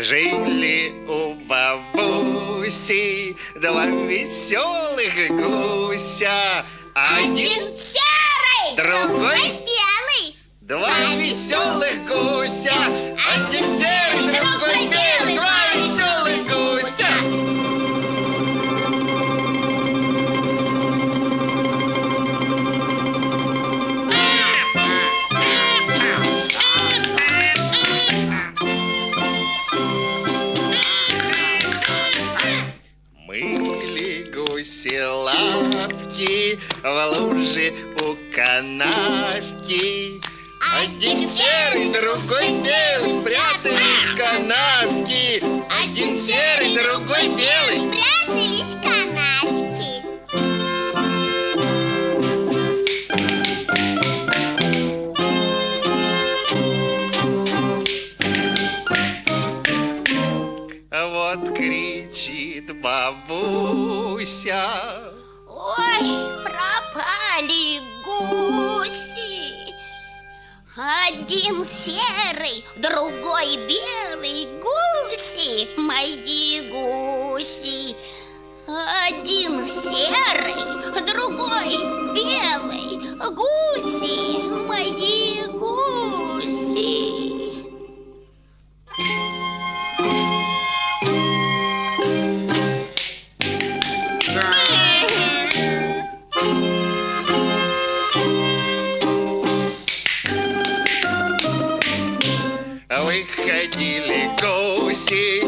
Жили у бабуси два веселых гуся. Один, серый, Другой? белый. два веселых гуся. Один серый, лапки в луже у канавки. Один серый, другой белый спрятались канавки. Один серый, другой белый. Вот кричит бабуся. Ой, пропали гуси. Один серый, другой белый гуси, мои гуси. Один серый, другой белый sim